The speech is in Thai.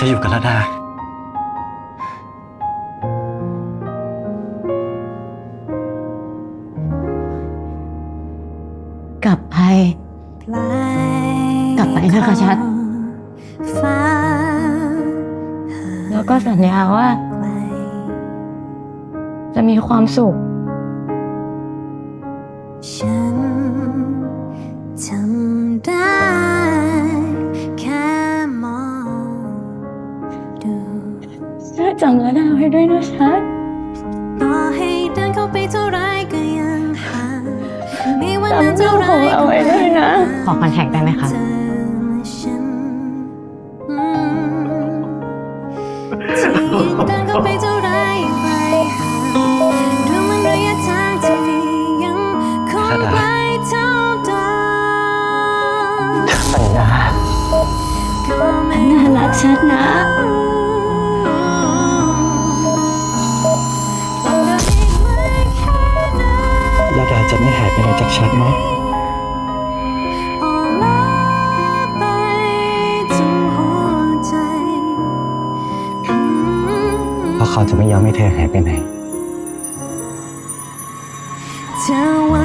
จะอยู่กับระดา กลับไป กลับไปนะคะชัด แล้วก็สัญญาว่า จะมีความสุข ฉัน ช่วยจำระดาไว้ด้วยนะชัดต่อให้เดินเข้าไปเท่าไรก็ยังห่างมีวันนั้นจำเรื่เท่าองไรของเราไว้ด้วยนะก็ขอคอนแทคได้ไหมคะ เธอและฉันอืมที่ยิ่งเดินเข้าไปเท่าไรไกลห่างดูเหมันระยะทางที่มียังคงไกลเท่าเดิม สัญญาก็ไม่น่ารักชัดนะ ระดาจะไม่หายไปไหนจากฉันไหมเพราะเขาจะไม่ยอมให้เธอหายไปไหนเท่า